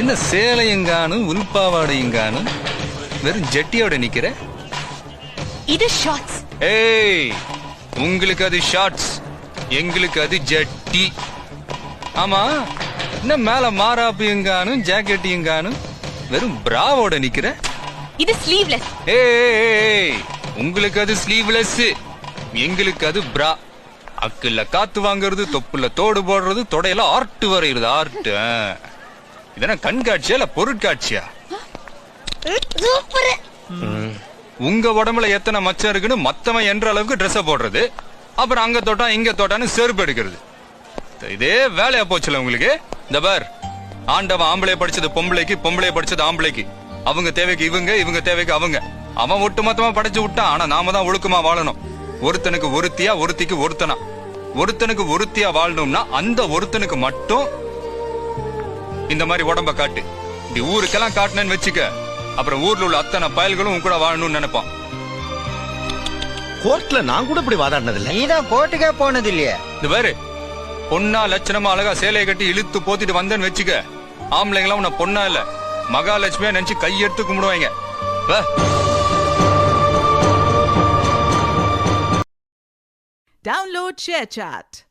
என்ன சேலையங்கானும் உள்பாவாடையங்கானும் வெறும் ஜெட்டியோட நிக்கிற? இது ஷார்ட்ஸ். ஏய் உங்களுக்கு அது ஷார்ட்ஸ் எங்களுக்கு அது ஜட்டி. ஆமா என்ன மேல மாறாப்பியங்கானும் ஜாக்கெட்டியங்கானும் வெறும் பிராவோட நிக்கிற? இது ஸ்லீவ்லெஸ் ஏய், உங்களுக்கு அது ஸ்லீவ்லெஸ் எங்களுக்கு அது பிரா அக்குல காத்து வாங்குறது தொப்புல தோடு போடுறது தொடையில ஆர்ட் வரைகிறது ஆர்ட் இதென்ன கண்காட்சியா இல்ல பொருட்காட்சியா? உங்க உடம்புல எத்தனை மச்சம் இருக்குன்னு மத்தவன் என்ற அளவுக்கு ட்ரெஸ் போடுறது. அப்புறம் அங்க தொட்டா இங்க தொட்டான்னு செருப்பு எடுக்கிறது. இதே வேலையா போச்சுல உங்களுக்கு? இந்த பார் ஆண்டவன் ஆம்பளை படிச்சது பொம்பளைக்கு பொம்பளை படிச்சது ஆம்பளைக்கு. அவங்க தேவைக்கு இவங்க இவங்க தேவைக்கு அவங்க. அவன் ஒட்டு மொத்தமா படைச்சு விட்டான் ஆனா நாம தான் ஒழுக்கமா வாழணும். ஒருத்தனுக்கு ஒருத்தியா ஒருத்திக்கு ஒருத்தனா? ஒருத்தனுக்கு ஒருத்தியா வாழணும்னா அந்த ஒருத்தனுக்கு மட்டும் இந்த மாதிரி உடம்ப காட்டு. இப்படி ஊருக்கெல்லாம் காட்டுனேன்னு வச்சுக்க அப்புறம் ஊர்ல உள்ள அத்தனை பயல்களும் உன் கூட வாழணும்னு நினைப்பான். கோர்ட்ல நான் கூட இப்படி வாதாடினதில்ல. நீதான் கோர்ட்டுக்கே போனது இல்லையே இந்த பாரு பொண்ணா லட்சணமா அழகா சேலையை கட்டி இழுத்து போத்திட்டு வந்தேன்னு வச்சுக்க ஆம்பளைங்களாம் உன்னை பொண்ணா இல்ல. மகாலட்சுமியா நினைச்சு கையெடுத்து கும்பிடுவாங்க. Download ShareChat.